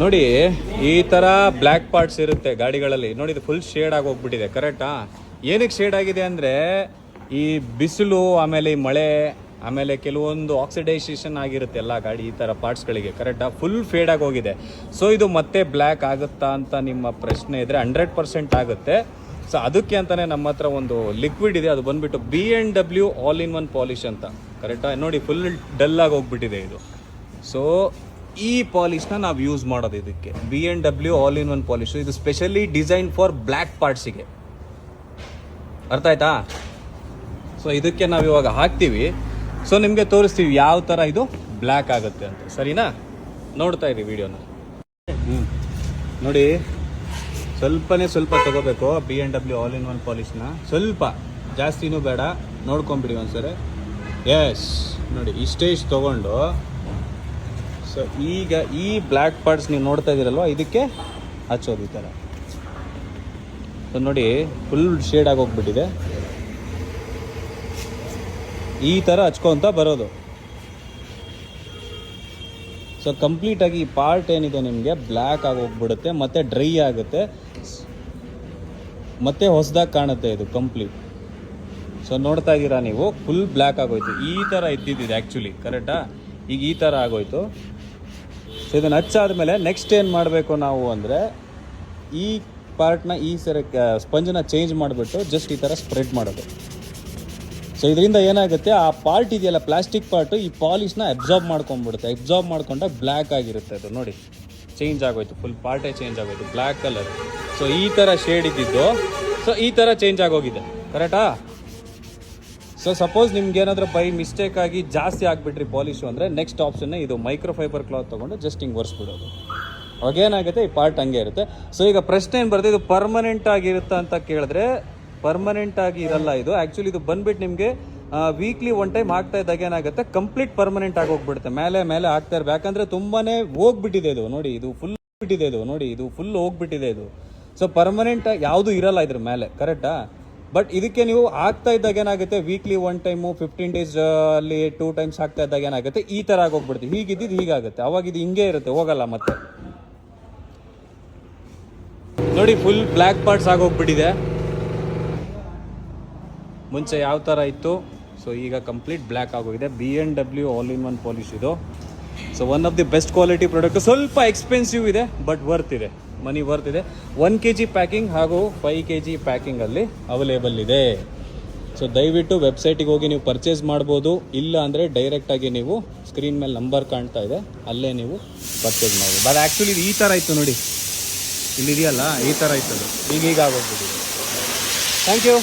ನೋಡಿ, ಈ ಥರ ಬ್ಲ್ಯಾಕ್ ಪಾರ್ಟ್ಸ್ ಇರುತ್ತೆ ಗಾಡಿಗಳಲ್ಲಿ. ನೋಡಿ ಫುಲ್ ಶೇಡ್ ಆಗಿ ಹೋಗ್ಬಿಟ್ಟಿದೆ ಕರೆಕ್ಟಾ ಏನಕ್ಕೆ ಶೇಡ್ ಆಗಿದೆ ಅಂದರೆ, ಈ ಬಿಸಿಲು, ಆಮೇಲೆ ಈ ಮಳೆ, ಆಮೇಲೆ ಕೆಲವೊಂದು ಆಕ್ಸಿಡೈಸೇಷನ್ ಆಗಿರುತ್ತೆ ಎಲ್ಲ ಗಾಡಿ ಈ ಥರ ಪಾರ್ಟ್ಸ್ಗಳಿಗೆ ಕರೆಕ್ಟಾ ಫುಲ್ ಫೇಡ್ ಆಗಿ ಹೋಗಿದೆ. ಸೊ ಇದು ಮತ್ತೆ ಬ್ಲ್ಯಾಕ್ ಆಗುತ್ತಾ ಅಂತ ನಿಮ್ಮ ಪ್ರಶ್ನೆ ಇದ್ದರೆ ಹಂಡ್ರೆಡ್ ಪರ್ಸೆಂಟ್ ಆಗುತ್ತೆ. ಸೊ ಅದಕ್ಕೆ ಅಂತಲೇ ನಮ್ಮ ಹತ್ರ ಒಂದು ಲಿಕ್ವಿಡ್ ಇದೆ, ಅದು ಬಂದ್ಬಿಟ್ಟು B N W all in one polish ಅಂತ ಕರೆಕ್ಟಾ ನೋಡಿ ಫುಲ್ ಡಲ್ ಆಗಿ ಹೋಗ್ಬಿಟ್ಟಿದೆ ಇದು. ಸೊ ಈ ಪಾಲಿಶ್ನ ನಾವು ಯೂಸ್ ಮಾಡೋದು ಇದಕ್ಕೆ. B N W all in one polish ಇದು ಸ್ಪೆಷಲಿ ಡಿಸೈನ್ ಫಾರ್ ಬ್ಲ್ಯಾಕ್ ಪಾರ್ಟ್ಸಿಗೆ ಅರ್ಥ ಆಯ್ತಾ? ಸೊ ಇದಕ್ಕೆ ನಾವು ಇವಾಗ ಹಾಕ್ತೀವಿ. ಸೊ ನಿಮಗೆ ತೋರಿಸ್ತೀವಿ ಯಾವ ಥರ ಇದು ಬ್ಲ್ಯಾಕ್ ಆಗುತ್ತೆ ಅಂತ. ಸರಿನಾ? ನೋಡ್ತಾ ಇರಿ ವಿಡಿಯೋನ ನೋಡಿ, ಸ್ವಲ್ಪನೇ ಸ್ವಲ್ಪ ತಗೋಬೇಕು B N W all in one ಪಾಲಿಶ್ನ ಸ್ವಲ್ಪ, ಜಾಸ್ತಿನೂ ಬೇಡ. ನೋಡ್ಕೊಂಬಿಡಿ ಒಂದ್ಸರಿ. ಎಸ್ ನೋಡಿ, ಇಷ್ಟೇ ಇಷ್ಟು ತೊಗೊಂಡು ಸೊ ಈಗ ಈ ಬ್ಲ್ಯಾಕ್ ಪಾರ್ಟ್ಸ್ ನೀವು ನೋಡ್ತಾ ಇದ್ದೀರಲ್ವ? ಇದಕ್ಕೆ ಹಚ್ಚೋದು ಈ ಥರ ಸೊ ನೋಡಿ ಫುಲ್ ಶೇಡ್ ಆಗೋಗ್ಬಿಟ್ಟಿದೆ ಈ ಥರ ಹಚ್ಕೊಂತ ಬರೋದು. ಸೊ ಕಂಪ್ಲೀಟಾಗಿ ಈ ಪಾರ್ಟ್ ಏನಿದೆ ನಿಮಗೆ? ಬ್ಲ್ಯಾಕ್ ಆಗೋಗ್ಬಿಡುತ್ತೆ ಮತ್ತು ಡ್ರೈ ಆಗುತ್ತೆ. ಮತ್ತೆ ಹೊಸದಾಗಿ ಕಾಣುತ್ತೆ ಇದು ಕಂಪ್ಲೀಟ್ ಸೊ ನೋಡ್ತಾ ಇದ್ದೀರಾ ನೀವು? ಫುಲ್ ಬ್ಲ್ಯಾಕ್ ಆಗೋಯ್ತು. ಈ ಥರ ಇದ್ದಿದ್ದಿದೆ ಆ್ಯಕ್ಚುಲಿ ಕರೆಕ್ಟಾ ಈಗ ಈ ಥರ ಆಗೋಯ್ತು. ಸೊ ಇದನ್ನು ಹಚ್ಚಾದ್ಮೇಲೆ ನೆಕ್ಸ್ಟ್ ಏನು ಮಾಡಬೇಕು ನಾವು ಅಂದರೆ ಈ ಪಾರ್ಟ್ನ ಈ ಸರ ಸ್ಪಂಜನ್ನ ಚೇಂಜ್ ಮಾಡಿಬಿಟ್ಟು ಜಸ್ಟ್ ಈ ಥರ ಸ್ಪ್ರೆಡ್ ಮಾಡೋದು. ಸೊ ಇದರಿಂದ ಏನಾಗುತ್ತೆ, ಆ ಪಾರ್ಟ್ ಇದೆಯಲ್ಲ ಪ್ಲಾಸ್ಟಿಕ್ ಪಾರ್ಟು ಈ ಪಾಲಿಷ್ನ ಅಬ್ಸಾರ್ಬ್ ಮಾಡ್ಕೊಂಡ್ಬಿಡುತ್ತೆ. ಅಬ್ಸಾರ್ಬ್ ಮಾಡ್ಕೊಂಡಾಗ ಬ್ಲ್ಯಾಕ್ ಆಗಿರುತ್ತೆ ಅದು, ನೋಡಿ. ಚೇಂಜ್ ಆಗೋಯ್ತು ಫುಲ್ ಪಾರ್ಟೇ ಚೇಂಜ್ ಆಗೋಯ್ತು ಬ್ಲ್ಯಾಕ್ ಕಲರ್ ಸೊ ಈ ಥರ ಶೇಡ್ ಇದ್ದಿದ್ದು ಸೊ ಈ ಥರ ಚೇಂಜ್ ಆಗೋಗಿದೆ. ಕರೆಕ್ಟಾ ಸೊ ಸಪೋಸ್ ನಿಮ್ಗೆ ಏನಾದರೂ ಬೈ ಮಿಸ್ಟೇಕ್ ಆಗಿ ಜಾಸ್ತಿ ಆಗಿಬಿಟ್ರಿ ಪಾಲಿಶು ಅಂದರೆ ನೆಕ್ಸ್ಟ್ ಆಪ್ಷನ್ ಇದು ಮೈಕ್ರೋ ಫೈಬರ್ ಕ್ಲಾತ್ ತೊಗೊಂಡು ಜಸ್ಟ್ ಹಿಂಗೆ ಒರೆಸ್ಬಿಡೋದು. ಅವಾಗ ಏನಾಗುತ್ತೆ ಈ ಪಾರ್ಟ್ ಹಂಗೆ ಇರುತ್ತೆ. ಸೊ ಈಗ ಪ್ರಶ್ನೆ ಏನು ಬರುತ್ತೆ ಇದು ಪರ್ಮನೆಂಟ್ ಆಗಿರುತ್ತಾ ಅಂತ ಕೇಳಿದ್ರೆ ಪರ್ಮನೆಂಟ್ ಆಗಿ ಇರಲ್ಲ ಇದು. ಆ್ಯಕ್ಚುಲಿ ಇದು ಬಂದ್ಬಿಟ್ಟು ನಿಮಗೆ ವೀಕ್ಲಿ ಒನ್ ಟೈಮ್ ಆಗ್ತಾ ಇದ್ದಾಗ ಏನಾಗುತ್ತೆ ಕಂಪ್ಲೀಟ್ ಪರ್ಮನೆಂಟ್ ಆಗಿ ಹೋಗ್ಬಿಡುತ್ತೆ. ಮೇಲೆ ಮೇಲೆ ಆಗ್ತಾ ಇರಬೇಕು. ಯಾಕಂದರೆ ತುಂಬಾ ಹೋಗ್ಬಿಟ್ಟಿದೆ ಇದು. ನೋಡಿ, ಇದು ಫುಲ್ ಬಿಟ್ಟಿದೆ ಇದು. ನೋಡಿ, ಇದು ಫುಲ್ ಹೋಗ್ಬಿಟ್ಟಿದೆ ಇದು. ಸೊ ಪರ್ಮನೆಂಟ್ ಯಾವುದು ಇರಲ್ಲ ಇದ್ರ ಮೇಲೆ. ಕರೆಕ್ಟಾ ಬಟ್ ಇದಕ್ಕೆ ನೀವು ಆಗ್ತಾ ಇದ್ದಾಗ ಏನಾಗುತ್ತೆ? Weekly one time fifteen days ಅಲ್ಲಿ ಟೂ ಟೈಮ್ಸ್ ಆಗ್ತಾ ಇದ್ದಾಗ ಏನಾಗುತ್ತೆ? ಈ ಥರ ಆಗೋಗ್ಬಿಡುತ್ತೆ. ಹೀಗಿದ್ದು ಹೀಗಾಗುತ್ತೆ. ಅವಾಗ ಇದು ಹಿಂಗೆ ಇರುತ್ತೆ. ಹೋಗಲ್ಲ ಮತ್ತೆ. ನೋಡಿ ಫುಲ್ ಬ್ಲ್ಯಾಕ್ ಪಾರ್ಟ್ಸ್ ಆಗೋಗ್ಬಿಟ್ಟಿದೆ. ಮುಂಚೆ ಯಾವ ಥರ ಇತ್ತು? ಸೊ ಈಗ ಕಂಪ್ಲೀಟ್ ಬ್ಲ್ಯಾಕ್ ಆಗೋಗಿದೆ. B N W all in one polish ಇದು. So one of the best quality product ಸ್ವಲ್ಪ ಎಕ್ಸ್ಪೆನ್ಸಿವ್ ಇದೆ ಬಟ್ ವರ್ತ್ ಇದೆ. ಮನಿ ವರ್ತ್ ಇದೆ. ಒನ್ ಕೆ ಜಿ ಪ್ಯಾಕಿಂಗ್ ಹಾಗೂ ಫೈವ್ ಕೆ ಜಿ ಪ್ಯಾಕಿಂಗಲ್ಲಿ ಅವೈಲೇಬಲ್ ಇದೆ. ಸೊ ದಯವಿಟ್ಟು ವೆಬ್ಸೈಟಿಗೆ ಹೋಗಿ ನೀವು ಪರ್ಚೇಸ್ ಮಾಡ್ಬೋದು. ಇಲ್ಲ ಅಂದರೆ ಡೈರೆಕ್ಟಾಗಿ ನೀವು ಸ್ಕ್ರೀನ್ ಮೇಲೆ ನಂಬರ್ ಕಾಣ್ತಾ ಇದೆ. ಅಲ್ಲೇ ನೀವು ಪರ್ಚೇಸ್ ಮಾಡ್ಬೋದು. ಅದು ಆ್ಯಕ್ಚುಲಿ ಇದು ಈ ಥರ ಇತ್ತು ನೋಡಿ. ಇಲ್ಲಿದೆಯಲ್ಲ, ಈ ಥರ ಇತ್ತು ಈಗೀಗ ಈಗ ಈಗ ಆಗೋಗ್ಬಿಟ್ಟಿದೆ. Thank you